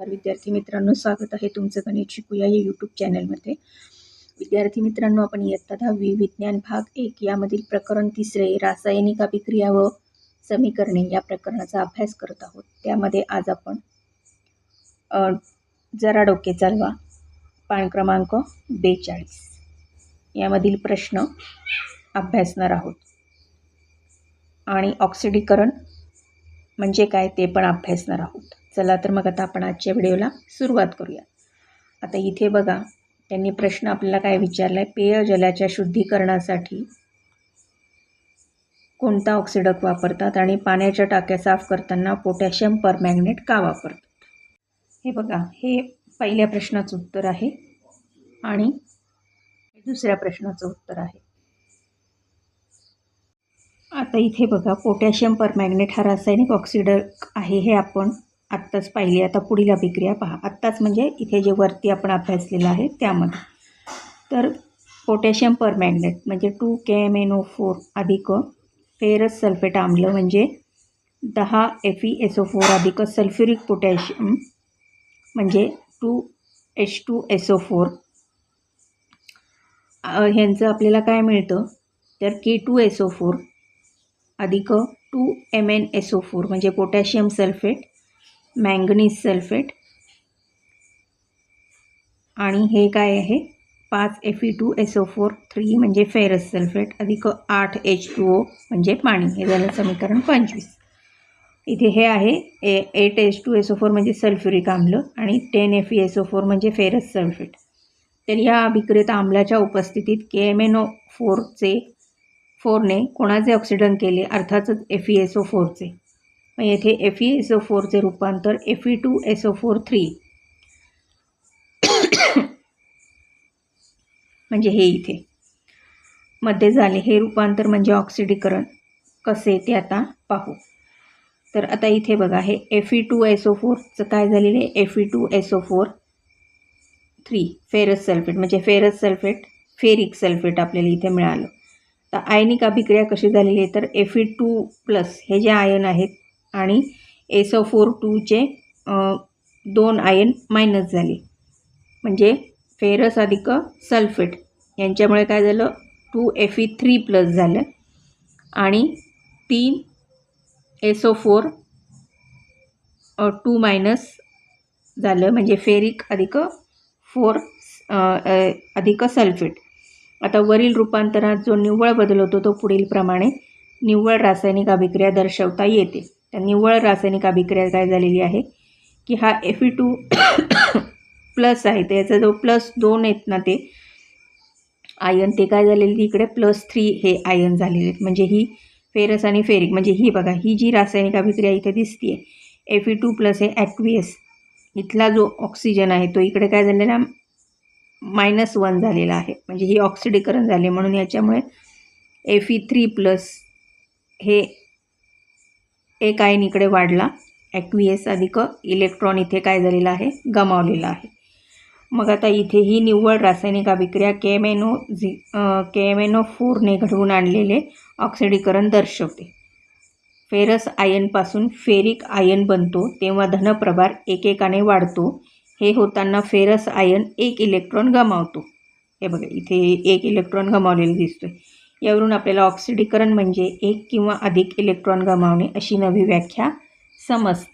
तर विद्यार्थी मित्रांनो स्वागत आहे तुमचं गणित शिकूया या यूट्यूब चॅनलमध्ये विद्यार्थी मित्रांनो आपण इयत्ता दहावी विज्ञान भाग एक यामधील प्रकरण तिसरे रासायनिक अभिक्रिया व समीकरणे या प्रकरणाचा अभ्यास करत आहोत. त्यामध्ये आज आपण जरा डोके चालवा. पान क्रमांक बेचाळीस. यामधील प्रश्न अभ्यासणार आहोत. आणि ऑक्सिडीकरण म्हणजे काय ते पण अभ्यासणार आहोत. चला तर मग आता आपण आजच्या व्हिडिओला सुरुवात करूया. आता इथे बघा त्यांनी प्रश्न आपल्याला काय विचारला आहे पेयजलाच्या शुद्धीकरणासाठी कोणता ऑक्सिडक वापरतात आणि पाण्याच्या टाक्या साफ करताना पोटॅशियम परमॅग्नेट का वापरतात? हे बघा हे पहिल्या प्रश्नाचं उत्तर आहे आणि दुसऱ्या प्रश्नाचं उत्तर आहे. आता इथे बघा पोटॅशियम परमॅग्नेट हा रासायनिक ऑक्सिडक आहे हे आपण आत्ताच पाहिली. आता पुढील अभिक्रिया पहा. आत्ताच म्हणजे इथे जे वरती आपण अभ्यासलेलं आहे त्यामध्ये. तर पोटॅशियम परमॅग्नेट म्हणजे two K M N O four अधिक फेरस सल्फेट आम्ल म्हणजे दहा F E S O four अधिक सल्फ्युरिक पोटॅशियम म्हणजे two H two S O four ह्यांचं आपल्याला काय मिळतं? तर K two S O four अधिक two M N S O four म्हणजे पोटॅशियम सल्फेट मँगनीज सल्फेट. आणि हे काय आहे? पाच F E two S O four three म्हणजे फेरस सल्फेट अधिक आठ एच टू ओ म्हणजे पाणी. हे झालं समीकरण पंचवीस. इथे हे आहे ए eight H two S O four म्हणजे सल्फ्युरिक आम्ल आणि ten F E S O four म्हणजे फेरस सल्फेट. तर या अभिक्रियत आम्लाच्या उपस्थितीत के एम एन ओ फोरचे फोरने कोणाचे ऑक्सिडन केले? अर्थातच एफ ई एस ओ फोरचे मग येथे एफ ई एस ओ फोरचे रूपांतर F E two S O four three म्हणजे हे इथे. मध्ये झाले हे रूपांतर म्हणजे ऑक्सिडीकरण कसे ते आता पाहू. तर आता इथे बघा हे F E two S O फोरचं काय झालेलं आहे? F E two S O four three ferrous sulphate म्हणजे फेरस सल्फेट फेरिक सल्फेट आपल्याला इथे मिळालं. तर आयनिक अभिक्रिया कशी झालेली आहे? तर एफ ई टू प्लस हे जे आयन आहेत आणि एस ओ फोर टूचे दोन आयन मायनस झाले. म्हणजे फेरस अधिक सल्फेट यांच्यामुळे काय झालं? Two F E three plus झालं. आणि तीन S O four two minus झालं. म्हणजे फेरिक अधिक फोर अधिक सल्फेट आता वरील रूपांतरात जो निव्वळ बदल होतो तो पुढील प्रमाणे निव्वळ रासायनिक अभिक्रिया दर्शवता येते. तर निव्वळ रासायनिक अभिक्रिया काय झालेली आहे? की हा एफ ई टू प्लस आहे. तर याचा जो प्लस दोन आहेत ना ते आयन ते काय झालेले इकडे? प्लस थ्री हे आयन झालेले आहेत. म्हणजे ही फेरस आणि फेरिक म्हणजे ही बघा ही जी रासायनिक अभिक्रिया इथे दिसते आहे एफ ई टू प्लस हे ॲक्वियस इथला जो ऑक्सिजन आहे तो इकडे काय झालेला मायनस वन झालेला आहे. म्हणजे ही ऑक्सिडीकरण झाले म्हणून याच्यामुळे एफ ई थ्री प्लस हे एक आयन इकडे वाढला. ॲक्विएस अधिक इलेक्ट्रॉन इथे काय झालेला आहे? गमावलेला आहे. मग आता इथे ही निव्वळ रासायनिक अभिक्रिया के एम एन ओ झी के एम एन ओ फोरने घडवून आणलेले ऑक्सिडीकरण दर्शवते. फेरस आयनपासून फेरिक आयन बनतो तेव्हा धनप्रभार एकेकाने वाढतो. हे होताना फेरस आयन एक इलेक्ट्रॉन गमावतो. हे बघा इथे एक इलेक्ट्रॉन गमावलेलं दिसतोय. यावरून आपल्याला ऑक्सिडीकरण म्हणजे एक किंवा अधिक इलेक्ट्रॉन गमावणे अशी नवी व्याख्या समजते.